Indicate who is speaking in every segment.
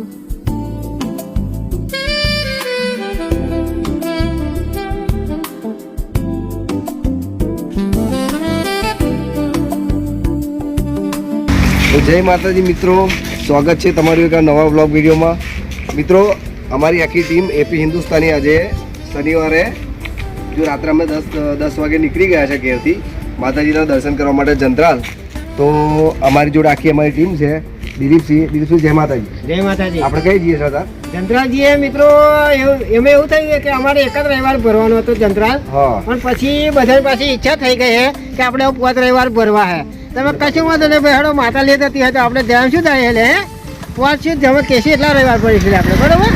Speaker 1: જય માતાજી મિત્રો, સ્વાગત છે તમારું એક નવા બ્લોગ વિડીયોમાં. મિત્રો, અમારી આખી ટીમ એપી હિન્દુસ્તાની આજે શનિવારે જો રાત્રે અમે દસ દસ વાગે નીકળી ગયા છે ઘેરથી, માતાજીના દર્શન કરવા માટે જંત્રાલ. તો અમારી જોડે આખી અમારી ટીમ છે. દિલીપસિંહ દિલીપસિંહ જય માતાજી.
Speaker 2: જય માતાજી.
Speaker 1: આપણે કઈ જઈએ સરદાર
Speaker 2: જંત્રાલજીએ મિત્રો એમાં એવું થયું કે અમારે એક જ રવિવાર ભરવાનો હતો જંત્રાલ પણ પછી બધા પાછી ઈચ્છા થઈ ગઈ છે કે આપણે પોત રવિવાર ભરવા હે. તમે કશું વાંધો નહીં હેડો માતા લેતી હતી તો આપણે ધ્યાન શું થાય એટલે પોત શું જમે કેસી એટલા રવિવાર ભરીશું આપણે બરોબર?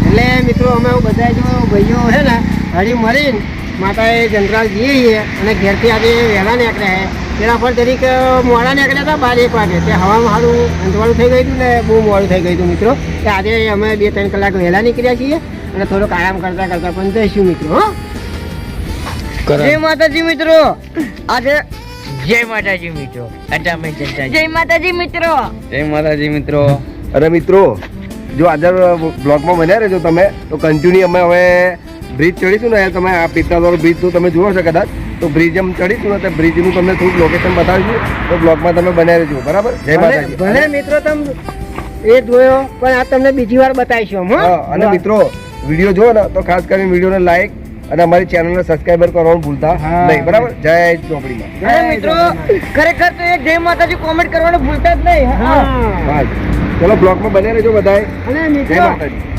Speaker 2: એટલે મિત્રો અમે બધા જો ભાઈઓ છે ને હળી મળીને માતાએ જંત્રાલ જઈએ અને ઘેરથી આજે વહેલા નીકળ્યા પર તરીકે મોડા નીકળ્યા હતા બાર એક વાગે. તે હવામાં સારું અંધવાળું થઈ ગયું હતું ને બહુ મોડું થઈ ગયું હતું મિત્રો. કે આજે અમે બે ત્રણ કલાક વહેલા નીકળ્યા છીએ અને થોડોક આરામ કરતા કરતા પણ જઈશું મિત્રો
Speaker 3: જય માતાજી મિત્રો. આજે જય માતાજી મિત્રો.
Speaker 4: જય માતાજી. મિત્રો.
Speaker 3: જય માતાજી મિત્રો.
Speaker 1: અરે મિત્રો જો આજે બ્લોગમાં બન્યા રહેજો તમે તો કન્ટિન્યુ અમે હવે બ્રિજ ચડીશું ને તમે આ પિત્તાદોર બ્રિજ તો તમે જુઓ છો કદાચ. તો બ્રિજ એમ ચડીશું ને તો બ્રિજનું તમને થોડુંક લોકેશન બતાવીશું. તો બ્લોગમાં તમે બનાવી રહેજો બરાબર? જય માતાજી.
Speaker 2: ભલે મિત્રો તમે એ જોયો પણ આ તમને બીજી વાર બતાવીશું હા,
Speaker 1: અને મિત્રો વીડિયો જુઓ ને તો ખાસ કરીને વિડીયોને લાઈક અને અમારી ચેનલને સબસ્ક્રાઈબર કરવાનું ભૂલતા નહીં બરાબર? જય ચોપડીમાં.
Speaker 3: અને મિત્રો ખરેખર તો એક જય માતાજી કોમેન્ટ કરવાનું ભૂલતા જ નહીં હા.
Speaker 1: ચલો બ્લોગમાં બન્યા રહેજો બધાય.
Speaker 2: અને મિત્રો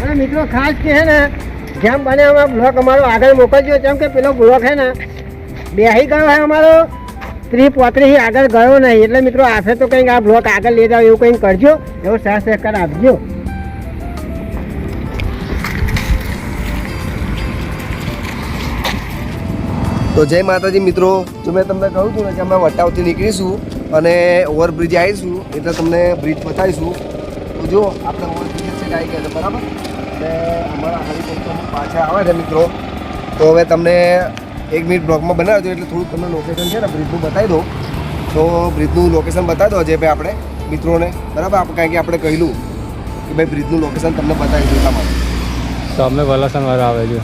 Speaker 2: અને મિત્રો ખાસ કે છે ને જેમ બને અમે બ્લોક અમારો આગળ મોકલજો જેમ કે પેલો બ્લોક છે ને બેહી ગયો હે અમારો. ત્રીસ પોત્રીસ આગળ ગયો નહીં. એટલે મિત્રો આશે તો કંઈક આ બ્લોક આગળ લઈ જાઓ, એવું કંઈક કરજો. એવો સાથ સહકાર આપજો.
Speaker 1: તો જય માતાજી મિત્રો. જો મેં તમને કહ્યું હતું ને કે અમે વટાવથી નીકળીશું અને ઓવરબ્રિજ આવીશું. એટલે તમને બ્રિજ બતાવીશું. તો જો, આપણે ઓવરબ્રિજ છે આવી ગયા બરાબર? અને અમારા હરિભક્તો પાછા આવે છે મિત્રો. તો હવે તમને એક મિનિટ બ્લોગમાં બનાવજો એટલે થોડુંક તમને લોકેશન છે ને બ્રિજનું બતાવી દો તો બ્રિજનું લોકેશન બતાવી દો જે ભાઈ આપણે મિત્રોને. બરાબર? આપણે કારણ કે આપણે કહેલું કે ભાઈ બ્રિજનું લોકેશન તમને બતાવી દઉં માટે.
Speaker 5: સામે વલાસણવાળા આવે છે.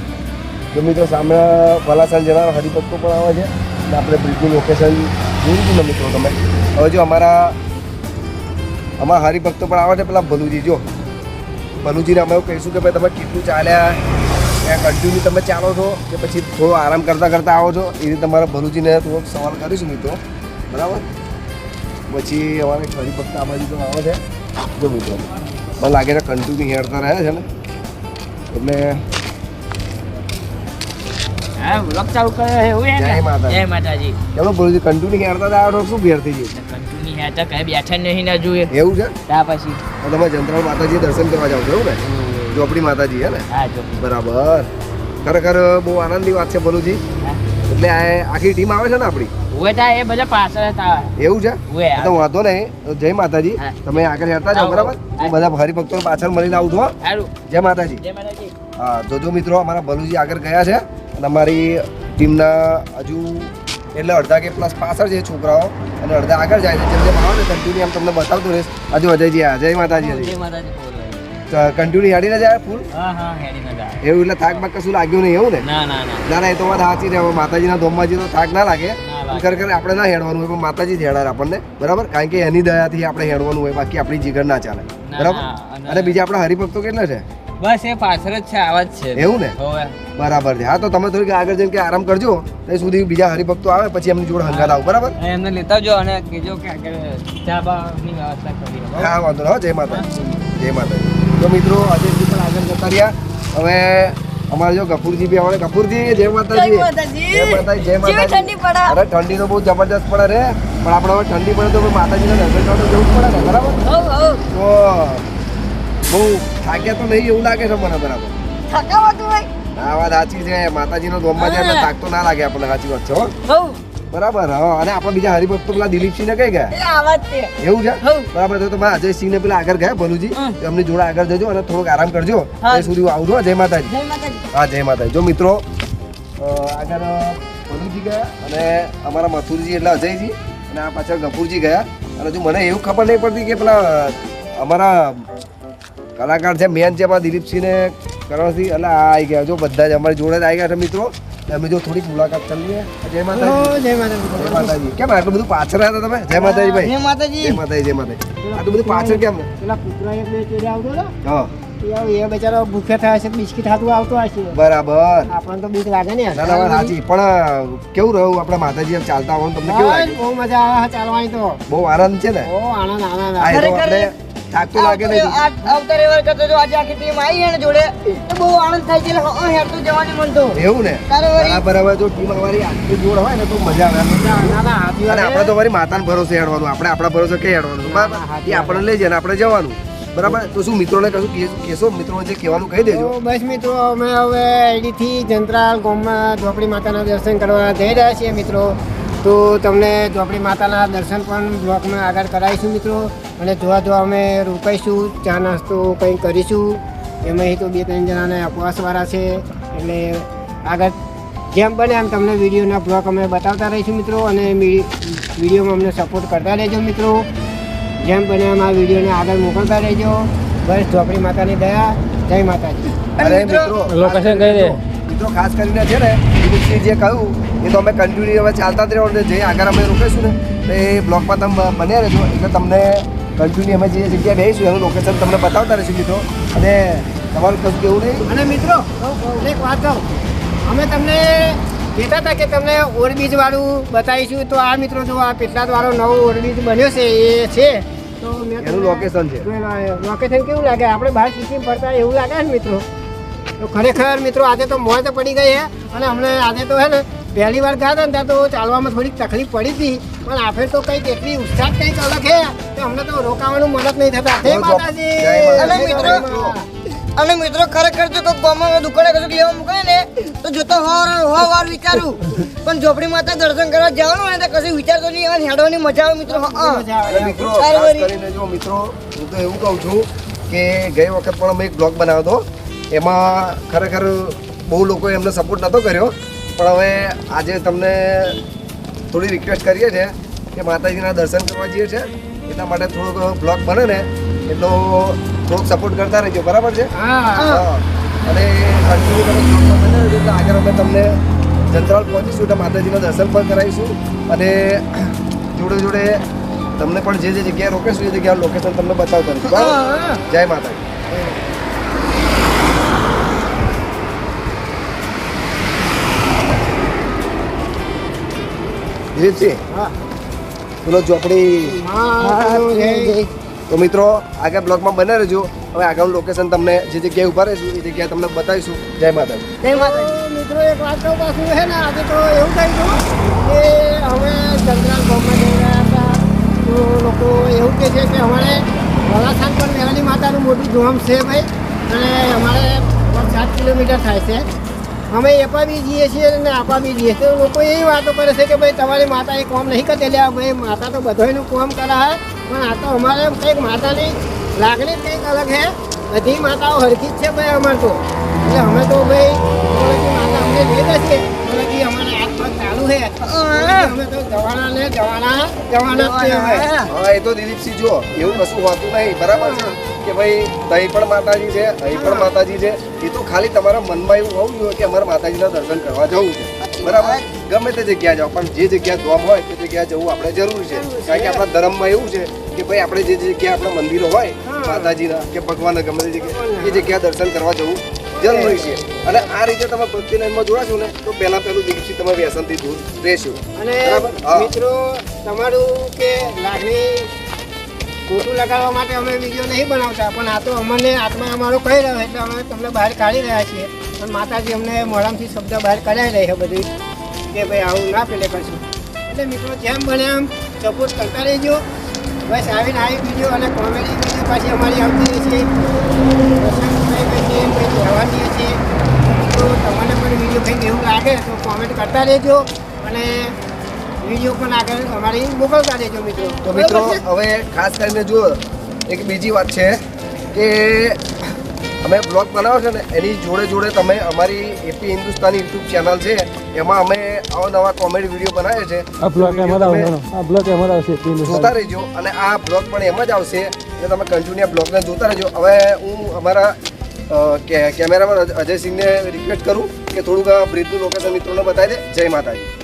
Speaker 1: તો મિત્રો સામે વલાસણ જનાર હરિભક્તો પણ આવે છે. અને આપણે બ્રિજનું લોકેશન જોયું હતું ને મિત્રો તમે? હવે જો અમારા અમારા હરિભક્તો પણ આવે છે. પેલા ભલુજી જો. ભલુજીને અમે એવું કહીશું કે ભાઈ તમે કેટલું ચાલ્યા? કન્ટિન્યુ તમે ચાલો છો કે પછી થોડો આરામ કરતાં કરતાં આવો છો એ રીતે તમારા ભરૂચીને થોડોક સવાલ કરીશું મિત્રો. બરાબર? પછી અમારે એક ભક્ત આ બાજુ તો આવે છે. જો મિત્રો મને લાગે છે કન્ટિન્યુ હેરતા રહે છે ને. એટલે
Speaker 3: ચાલુ
Speaker 1: ભલુજી કન્ટિન્યુ હેરતા હતા શું ઘેર થઈ ગયું?
Speaker 3: કંટુની હે તો કઈ બેઠા નહીં ના જોઈએ
Speaker 1: એવું છે?
Speaker 3: ત્યાં પછી.
Speaker 1: તમે જંત્રાલ માતાજી દર્શન કરવા જાવ છો એવું ને? ચોપડી માતાજી હે ને? બરાબર. ખરેખર બહુ આનંદની વાત છે ભલુજી. એટલે આ આખી ટીમ આવે છે ને આપણી?
Speaker 3: ઉવે એ બધા પાછળ હતા.
Speaker 1: એવું છે? તો વાંધો નહીં. જય માતાજી. તમે આગળ હેરતા જાઓ. બરાબર? હું. બધા હરિભક્તો પાછળ મળીને આવું છું જય માતાજી. હા તો જો મિત્રો અમારા ભલુજી આગળ ગયા છે અને અમારી ટીમના હજુ એટલે અડધા કે પ્લસ પાછળ છે છોકરાઓ અને અડધા આગળ જાય છે. જેમ જેમ આવે ને કન્ટિન્યુ એમ તમને બતાવતું રહીશ. હજુ અજયજી આ જય માતાજી
Speaker 3: જય માતાજી.
Speaker 1: કન્ટિન્યુ હેડીને જાય ફૂલ?
Speaker 3: હા જાય.
Speaker 1: એવું એટલે થાક બાક કશું લાગ્યું નહીં એવું ને?
Speaker 3: ના ના ના.
Speaker 1: ના ના એ તો વાત સાચી છે. માતાજીના ધોમમાં તો થાક ના લાગે. ખરેખર આપણે ના હેડવાનું હોય પણ માતાજી જ હેડાર આપણને. બરાબર? કારણ કે એની દયાથી આપણે હેડવાનું હોય બાકી આપણી જીગર ના ચાલે. બરાબર?
Speaker 3: અને-
Speaker 1: બીજા આપણા હરિભક્તો કેટલા છે?
Speaker 3: બસ એ પાછળ જ છે આવા જ છે.
Speaker 1: એવું ને? બરાબર છે. હા તો તમે થોડીક આગળ જઈને કે આરામ કરજો. એ સુધી બીજા હરિભક્તો આવે પછી એમની જોડે હંગાત આવું બરાબર?
Speaker 3: એમને લેતા જો અને કેજો કે આગળ ચા બાની વ્યવસ્થા કરી
Speaker 1: હા વાંધો ના જય માતા જય માતા તો મિત્રો અજયજી પણ આગળ જતા રહ્યા. હવે અમારે જો કપૂરજી બી આવે કપૂરજી જય માતાજી.
Speaker 4: જય માતાજી.
Speaker 1: જય માતાજી. અરે ઠંડી તો બહુ જબરજસ્ત પડે રે. પણ આપણે હવે ઠંડી પડે તો માતાજીના દર્શન કરવા જવું પડે ને બરાબર? તો બહુ થાક્યા તો નહીં એવું લાગે છે મને બરાબર.
Speaker 4: થકાવતું હોય
Speaker 1: આ વાત સાચી છે. માતાજીનો ધોમમાં જાય થાક તો ના લાગે આપણને સાચી વાત છે હો. બરાબર હા. અને આપણે બીજા હરિભક્તો પેલા દિલીપસિંહ ને કઈ ગયા એવું છે? બરાબર તો તમે અજયસિંહ ને પેલા આગળ ગયા ભલુજી. અમને એમની જોડે આગળ જજો અને થોડોક આરામ કરજો. એ સુધી હું આવું છું જય માતાજી. હા જય માતાજી. જો મિત્રો આગળ ભલુજી ગયા અને અમારા મથુરજી એટલે અજયજી અને આ પાછળ ગફુરજી ગયા. અને જો મને એવું ખબર નહીં પડતી કે પેલા અમારા કલાકાર છે મેન છે આપણા દિલીપસિંહને કરણસિંહ એટલે આ આવી ગયા. જો બધા જ અમારી જોડે જ આવી ગયા છે મિત્રો. અમે જો થોડીક મુલાકાત કરી લઈએ જય માતાજી.
Speaker 2: જય માતાજી.
Speaker 1: જય માતાજી. કેમ આટલું બધું પાછળ હતા તમે? જય માતાજી ભાઈ.
Speaker 3: જય માતાજી.
Speaker 1: જય માતાજી જય માતાજી. આટલું બધું પાછળ કેમ?
Speaker 2: પેલા કૂતરા એક બે ચોરી આવતો હતો.
Speaker 1: હા.
Speaker 2: એ બચારો છે થયો હશે બિસ્કિટ હાથું આવતો હશે
Speaker 1: બરાબર.
Speaker 2: આપણને તો બીક લાગે ને.
Speaker 1: ના ના સાચી. પણ કેવું રહ્યું? આપણા માતાજી એમ ચાલતા હોય તમને કેવું
Speaker 2: બહુ મજા આવે ચાલવાની તો.
Speaker 1: બહુ આનંદ છે ને?
Speaker 2: ઓ આનંદ આનંદ
Speaker 3: ખરેખર
Speaker 1: આપણે થાક તો લાગે નહીં
Speaker 3: આવતા રવિવાર કરતો જો આજે આખી ટીમ આવી છે ને જોડે તો બહુ આનંદ થાય છે. એટલે હેરતું જવાની મન તો.
Speaker 1: એવું ને? બરાબર હવે જો ટીમ અમારી આટલી જોડ હોય ને તો મજા આવે.
Speaker 2: ના ના
Speaker 1: અને આપણે તો વળી માતાને ભરોસે હેડવાનું. આપણે આપણા ભરોસે કઈ હેડવાનું? બરાબર? એ આપણને લઈ જાય ને આપણે જવાનું. બરાબર? તો શું મિત્રોને કશું કેશો મિત્રો જે કહેવાનું કહી દેજો.
Speaker 2: બસ મિત્રો અમે હવે અહીંથી જંત્રાલ ગામમાં ઝોપડી માતાના દર્શન કરવા જઈ રહ્યા છીએ મિત્રો. તો તમને ઝોપડી માતાના દર્શન પણ બ્લોકમાં આગળ કરાવીશું મિત્રો. અને જોવા જોવા અમે રોકાઈશું ચા નાસ્તો કંઈ કરીશું. એમાં તો બે ત્રણ જણાને અપવાસવાળા છે. એટલે આગળ જેમ બને એમ તમને વિડીયોના બ્લોગ અમે બતાવતા રહીશું મિત્રો. અને વિડીયોમાં અમને સપોર્ટ કરતા રહેજો મિત્રો. જેમ બને એમ આ વિડીયોને આગળ મોકલતા રહેજો. બસ ઝોપડી માતાની દયા. જય માતાજી.
Speaker 1: અરે મિત્રો
Speaker 5: લોકેશન કહી દે.
Speaker 1: મિત્રો ખાસ કરીને છે ને દિલીપસિંહ જે કહ્યું એ તો અમે કન્ટિન્યુ હવે ચાલતા જ રહેવાનું છે. જે આગળ અમે રોકાઈશું ને તો એ બ્લોકમાં તમે બન્યા રહેજો. એટલે તમને કન્ટિન્યુ અમે જે જગ્યાએ બેસીશું એનું લોકેશન તમને બતાવતા રહીશું મિત્રો. અને તમારું કશું કેવું નહીં?
Speaker 2: અને મિત્રો એક વાત કહું. અમે તમને કહેતા હતા કે તમને ઓરબીજવાળું બતાવીશું. તો આ મિત્રો જો આ વાળો નવો ઓરબીજ બન્યો છે એ છે. તો મેં
Speaker 1: લોકેશન છે.
Speaker 2: લોકેશન કેવું લાગે? આપણે બહાર સિટી ફરતા એવું લાગે ને મિત્રો? તો ખરેખર મિત્રો આજે તો મોત પડી ગઈ છે અને અમને આજે તો હે ને પહેલી વાર ગયા હતા ને ત્યાં તો ચાલવામાં થોડીક તકલીફ પડી હતી. પણ આપણે તો કંઈક એટલી ઉત્સાહ કંઈક અલગ છે કે અમને તો રોકાવાનું મદદ નહીં થતા. જય માતાજી.
Speaker 3: અને મિત્રો અને મિત્રો ખરેખર જો કોઈ ગામમાં દુકાને કશું લેવા મૂકે ને તો જોતો હો હો વાર વિચારું. પણ ઝોપડી માતા દર્શન કરવા જવાનું હોય ને તો કશું વિચારતો નહીં. આવે હેડવાની મજા આવે મિત્રો.
Speaker 1: અને મિત્રો ખાસ કરીને જો મિત્રો હું તો એવું કહું છું કે ગઈ વખત પણ અમે એક બ્લોગ બનાવ્યો હતો. એમાં ખરેખર બહુ લોકોએ એમને સપોર્ટ નહોતો કર્યો પણ હવે આજે તમને થોડી રિક્વેસ્ટ કરીએ છીએ કે માતાજીના દર્શન કરવા જઈએ છીએ. એટલા માટે થોડોક બ્લોગ બને ને એટલો થોડોક સપોર્ટ કરતા રહેજો બરાબર છે. અને એટલે આગળ અમે તમને જંત્રાલ પહોંચીશું એટલે માતાજીના દર્શન પણ કરાવીશું. અને જોડે જોડે તમને પણ જે જે જગ્યાએ રોકેશું એ જગ્યા લોકેશન તમને બતાવતા જય માતાજી. દિલીપસિંહ
Speaker 2: હા.
Speaker 1: પેલો ચોપડી. તો મિત્રો આગળ બ્લોગમાં બને રહેજો. હવે આગળ લોકેશન તમને જે જગ્યાએ ઊભા રહીશું એ જગ્યાએ તમને બતાવીશું. જય માતાજી.
Speaker 3: જય માતાજી.
Speaker 2: મિત્રો એક વાત કહું પાછું છે ને આજે તો એવું થઈ ગયું કે હવે જંગલાલ ગામમાં જઈ રહ્યા હતા. તો લોકો એવું કહે છે કે અમારે વલાસાન પર મેળાની માતાનું મોટું ધામ છે ભાઈ. અને અમારે સાત કિલોમીટર થાય છે. અમે અપાવી જઈએ છીએ અને અપાવી જઈએ તો લોકો એવી વાતો કરે છે કે ભાઈ, તમારી માતા એ કોમ નહીં કરતી લે ભાઈ, માતા તો બધાનું કોમ છે, પણ આ તો અમારે કંઈક માતાની લાગણી કંઈક અલગ છે. બધી માતાઓ હરખી જ છે ભાઈ અમારે તો. એટલે અમે તો ભાઈ માતા, અમને લઈ જશે ઓળખી અમારે આત્મા ચાલુ છે. અમે તો જવાના ને જવાના જવાના જ છે હવે
Speaker 1: એ તો દિલીપસિંહ જો એવું કશું હોતું નહીં. બરાબર છે? કે ભાઈ તહીં પણ માતાજી છે અહીં પણ માતાજી છે. એ તો ખાલી તમારા મનમાં એવું હોવું જોઈએ કે અમારે માતાજીના દર્શન કરવા જવું છે. બરાબર? ગમે તે જગ્યાએ જાઓ પણ જે જગ્યા ધોમ હોય તે જગ્યાએ જવું આપણે જરૂરી છે. કારણ કે આપણા ધર્મમાં એવું છે કે ભાઈ આપણે જે જગ્યાએ આપણા મંદિરો હોય માતાજીના કે ભગવાનના ગમે તે જગ્યાએ એ જગ્યા દર્શન કરવા જવું જરૂરી છે. અને આ રીતે તમે ભક્તિ લાઈનમાં જોડાશો ને તો પહેલા પહેલું દિવસથી તમે વ્યસનથી દૂર રહેશો.
Speaker 2: અને મિત્રો તમારું કે લાગણી ખોટું લગાડવા માટે અમે વીડિયો નહીં બનાવતા, પણ આ તો અમને આત્મા અમારો કહી રહ્યો એટલે અમે તમને બહાર કાઢી રહ્યા છીએ. પણ માતાજી અમને મોડામથી શબ્દ બહાર કઢાઈ રહી છે બધી, કે ભાઈ આવું ના પેલે કરશું. એટલે મિત્રો, જેમ બને એમ સપોર્ટ કરતા રહેજો. બસ આવીને આવી વીડિયો અને કોમેડી વીડિયો પાછી અમારી આવતી કઈ છે. કહેવાની છે. તો તમને પણ વીડિયો કંઈક એવું લાગે તો કોમેન્ટ કરતા રહેજો. અને વીડિયો પણ આગળ અમારી મોકલતા રહેજો મિત્રો.
Speaker 1: તો મિત્રો હવે ખાસ કરીને જુઓ એક બીજી વાત છે કે અમે બ્લોગ બનાવો છે ને એની જોડે જોડે તમે અમારી એપી હિન્દુસ્તાની યુટ્યુબ ચેનલ છે એમાં અમે અવનવા કોમેડી વીડિયો બનાવીએ છે.
Speaker 5: આ બ્લોક એમાં આ બ્લોક એમાં આવશે
Speaker 1: જોતા રહેજો અને આ બ્લોગ પણ એમ જ આવશે એટલે તમે કન્ટિન્યુ બ્લોગને જોતા રહેજો. હવે હું અમારા કેમેરામેન અજ- અજયસિંહને રિક્વેસ્ટ કરું કે થોડુંક આ બ્રિજનું લોકેશન મિત્રોને બતાવી દે. જય માતાજી.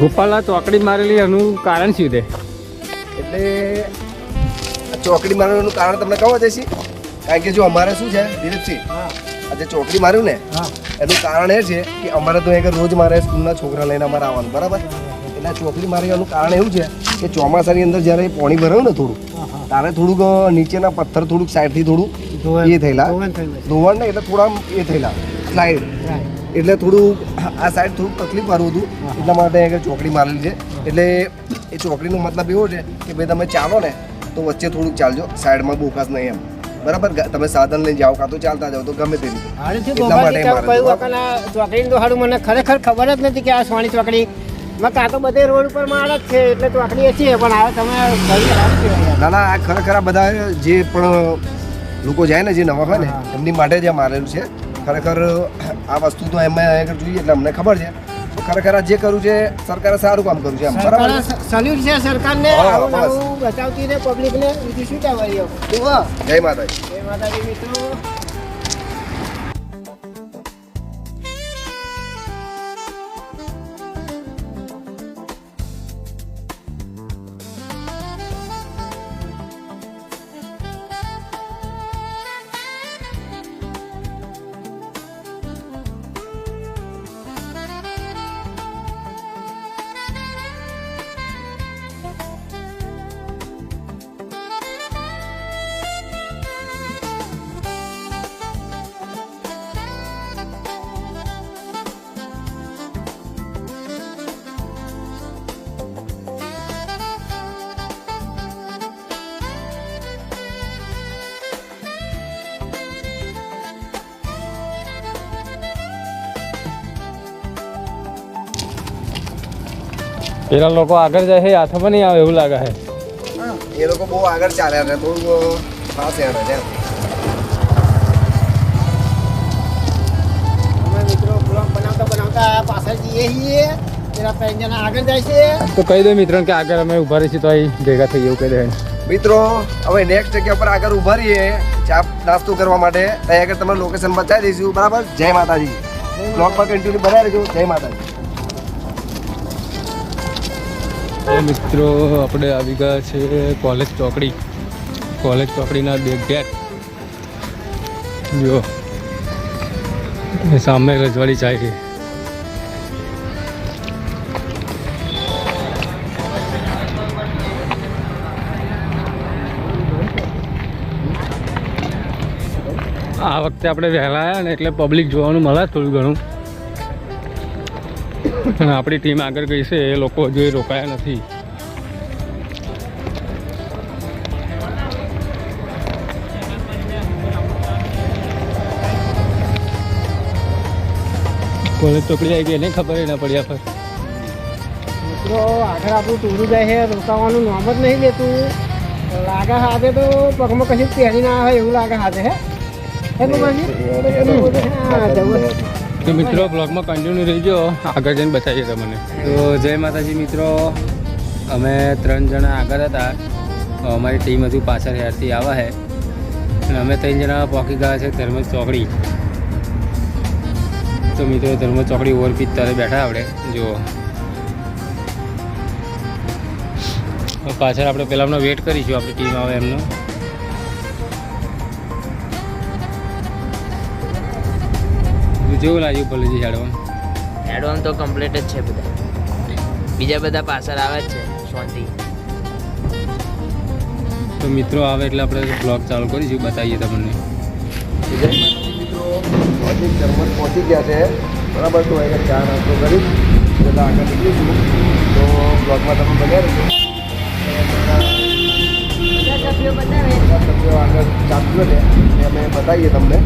Speaker 5: ગોપાલા ચોકડી મારેલી એનું કારણ શું છે?
Speaker 1: એટલે ચોકડી મારવાનું કારણ તમને કહો દેશી કારણ કે જો અમારે શું છે દિલીપસિંહ
Speaker 2: હા.
Speaker 1: આ ચોકડી માર્યું ને
Speaker 2: હા.
Speaker 1: એનું કારણ એ છે કે અમારે તો એક રોજ મારે સ્કૂલના છોકરા લઈને અમારે આવવાનું બરાબર? એટલે આ ચોકડી મારવાનું કારણ એવું છે કે ચોમાસાની અંદર જ્યારે પાણી ભરાયું ને થોડું તારે થોડુંક નીચેના પથ્થર થોડુંક સાઈડથી થોડું એ થયેલા.
Speaker 2: ધોવાણ
Speaker 1: ને એટલે થોડા એ થયેલા. સ્લાઇડ. એટલે થોડું આ સાઈડ થોડુંક તકલીફ વાળું હતું. એટલા માટે આગળ ચોકડી મારેલી છે. એટલે એ ચોકડીનો મતલબ એવો છે કે ભાઈ તમે ચાલો ને તો વચ્ચે થોડુંક ચાલજો. સાઈડમાં બોકાસ નહીં એમ. બરાબર? તમે સાધન લઈને જાઓ કાં તો ચાલતા જાઓ તો ગમે તે રીતે. એટલા માટે મારે
Speaker 2: ચોકડીનું તો સારું મને ખરેખર ખબર જ નથી કે આ સોણી ચોકડી. મેં કાં તો બધે રોડ ઉપર જ છે એટલે ચોકડી પણ તમે.
Speaker 1: ના ના આ ખરેખર આ બધા જે પણ લોકો જાય ને જે નવા હોય ને એમની માટે જ આ મારેલું છે. ખરેખર આ વસ્તુ તો એમ આગળ જોઈએ એટલે અમને ખબર છે. ખરેખર આ જે કર્યું છે સરકારે સારું કામ કર્યું છે એમ. બરાબર?
Speaker 2: સલ્યુટ છે સરકારને. આવું
Speaker 1: બસ.
Speaker 2: ને. પબ્લિકને બીજું શું કહેવાય?
Speaker 1: જય માતાજી.
Speaker 2: જય માતાજી મિત્રો.
Speaker 5: પેલા લોકો આગળ જાય છે હાથમાં નહીં આવે એવું લાગે છે.
Speaker 1: એ લોકો બહુ આગળ ચાલ્યા છે બહુ ખાસ હેડે છે
Speaker 2: અમે મિત્રો બ્લોગ બનાવતા બનાવતા પાછળ જઈએ છીએ. જણા આગળ જાય છે.
Speaker 5: તો કહી દો મિત્રો કે આગળ અમે ઊભા રહીશું તો અહીં ભેગા થઈ એવું કહી દે
Speaker 1: મિત્રો હવે નેક્સ્ટ જગ્યા પર આગળ ઊભા રહીએ ચા નાસ્તો કરવા માટે. ત્યાં આગળ તમે લોકેશન બતાવી દઈશું. બરાબર? જય માતાજી. બ્લોગ પર કન્ટિન્યુ બનાવી રહેજો જય માતાજી.
Speaker 5: તો મિત્રો, આપણે આવી ગયા છે કોલેજ ચોકડી. કોલેજ ચોકડીના બે ગેટ જો સામે રજવાડી ચાય છે. આ વખતે આપણે વહેલા આવ્યા ને એટલે પબ્લિક જોવાનું મળે થોડું ઘણું. અને આપણી ટીમ આગળ ગઈ છે એ લોકો હજુ એ રોકાયા નથી. કોલેજ ચોકડી આવી ગઈ એને ખબર ના પડી આપણે
Speaker 2: મિત્રો આગળ આપણું ટૂરું જાય છે રોકાવાનું નામ જ નહીં લેતું. લાગે હાથે તો પગમાં કશું પહેરી ના આવે એવું લાગે હાથે હે? એનું પછી જવું.
Speaker 5: તો મિત્રો બ્લોગમાં કન્ટિન્યુ રહીજો. આગળ જઈને બતાવીએ તમને. તો જય માતાજી મિત્રો. અમે ત્રણ જણા આગળ હતા. અમારી ટીમ હજુ પાછળ હેરથી આવા છે અને અમે ત્રણ જણા પહોંચી ગયા છે ધર્મ ચોકડી. તો મિત્રો ધર્મ ચોકડી ઓવરબ્રિજ ત્યારે બેઠા આપણે. જુઓ. પાછળ આપણે પહેલાં વેટ કરીશું આપણી ટીમ આવે એમનો. જેવું લાગ્યું ભલેજી હેડવાનું.
Speaker 6: એડવાન્સ તો કમ્પ્લીટ જ છે બધા. બીજા બધા પાછળ આવે જ છે શાંતિ
Speaker 5: તો મિત્રો આવે એટલે આપણે બ્લોગ ચાલુ કરીશું બતાવીએ તમને.
Speaker 1: મિત્રો જર્મન પહોંચી ગયા છે. બરાબર તો અહીંયા ચા નાસ્તો કરી પહેલાં આગળ નીકળીશું. તો બ્લોગમાં તમે બન્યા રહેશો
Speaker 4: બધા સભ્યો બતાવે.
Speaker 1: બધા સભ્યો આગળ ચાલતું છે. એ અમે બતાવીએ તમને.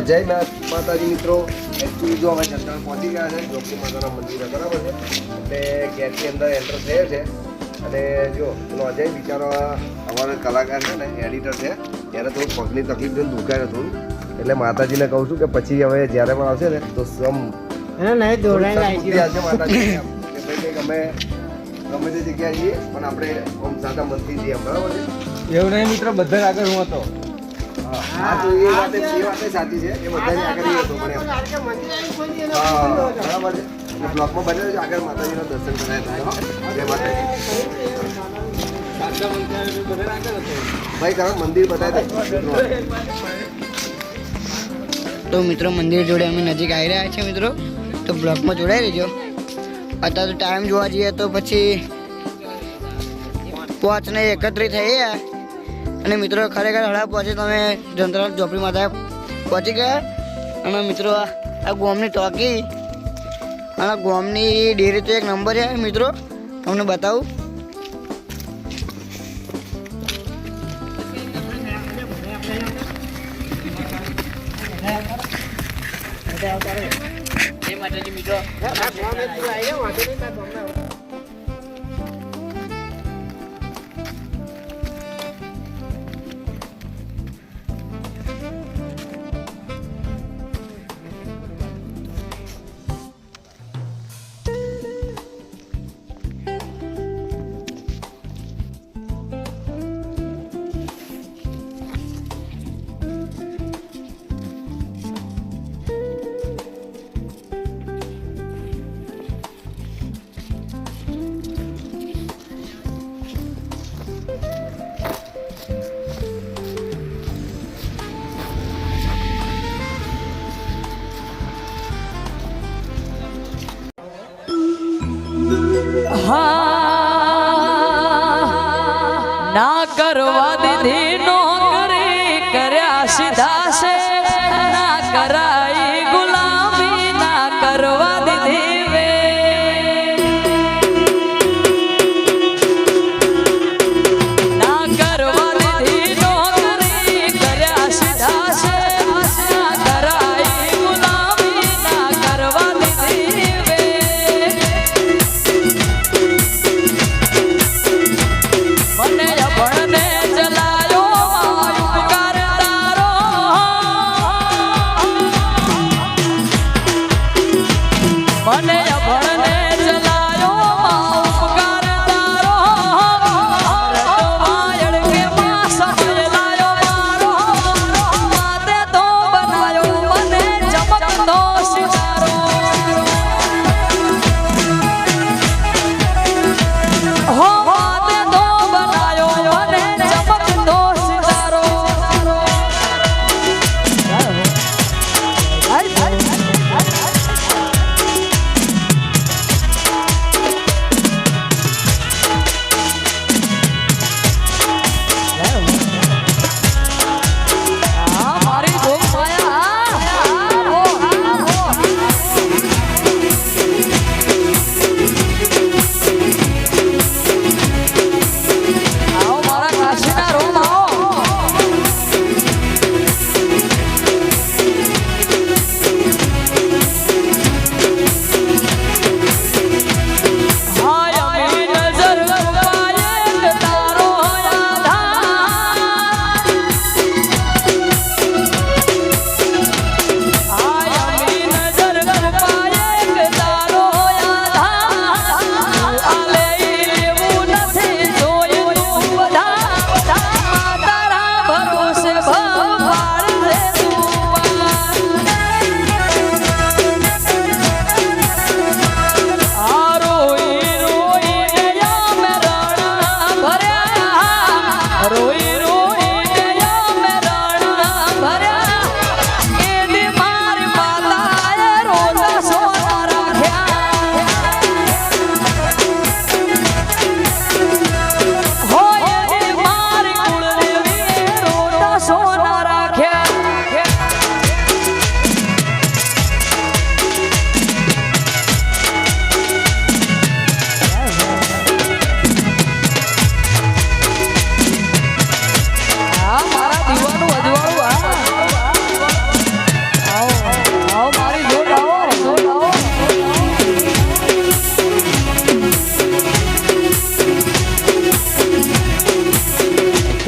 Speaker 1: તો જય માતાજી મિત્રો. એકચુઅલી જો અમે જંગલ પહોંચી ગયા છે જોગી માતાના મંદિરે બરાબર છે. એટલે ગેટની અંદર એન્ટર થયા છે. અને જો પેલો અજય બિચારો અમારો કલાકાર છે ને એડિટર છે. ત્યારે થોડું પગની તકલીફ જોઈને દુખાય થોડું. એટલે માતાજીને કહું છું કે પછી હવે જ્યારે પણ આવશે ને તો સમ કંઈક અમે ગમે તે જગ્યાએ જઈએ પણ આપણે ઓમ સાદા મનથી જઈએ બરાબર છે?
Speaker 5: એવું નહીં મિત્રો બધા આગળ હું હતો.
Speaker 1: હા. તો એ વાત એ વાત સાચી છે. એ બધાની આગળ એ હતો પણ હા બરાબર છે. બ્લોકમાં બનેલું આગળ માતાજીના દર્શન કરાય તમે જય માતાજી. ભાઈ તમે મંદિર બતાવી
Speaker 3: તો મિત્રો મંદિર જોડે અમે નજીક આવી રહ્યા છીએ મિત્રો. તો બ્લોકમાં જોડાઈ રહેજો. અત્યારે તો ટાઈમ જોવા જઈએ તો પછી પાંચને એકત્રિત થઈ ગયા અને મિત્રો ખરેખર હળા પહોંચી તમે જંતરાલ ઝોપડી માતા પહોંચી ગયા. અને મિત્રો આ ગોમની ટોકી. અને ગોમની ડેરી તો એક નંબર છે મિત્રો. તમને બતાવું.
Speaker 6: માતાજી મિત્રો.
Speaker 7: ના કરવા દીધી નોકરી કર્યા સીધા છે ના કરાઈ અભણને ચલાયો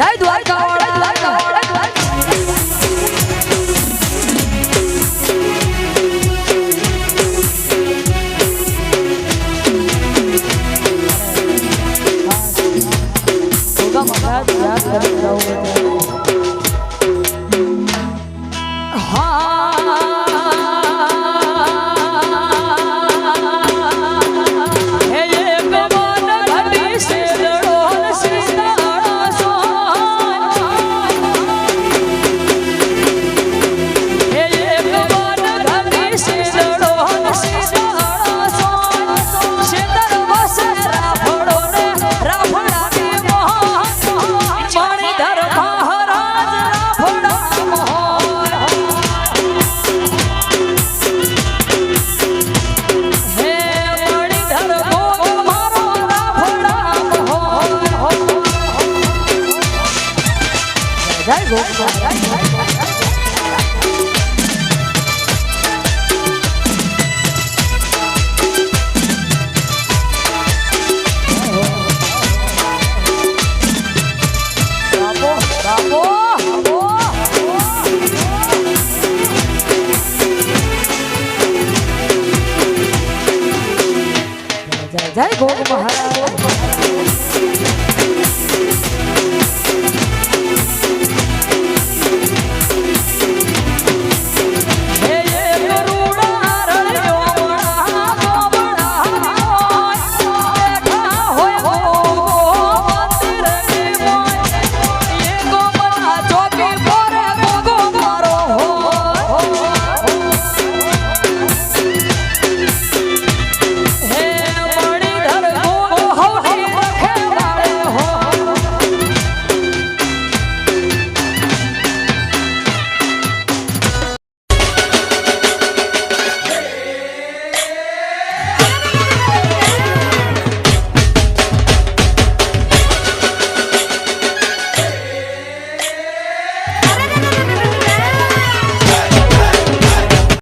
Speaker 7: Sai do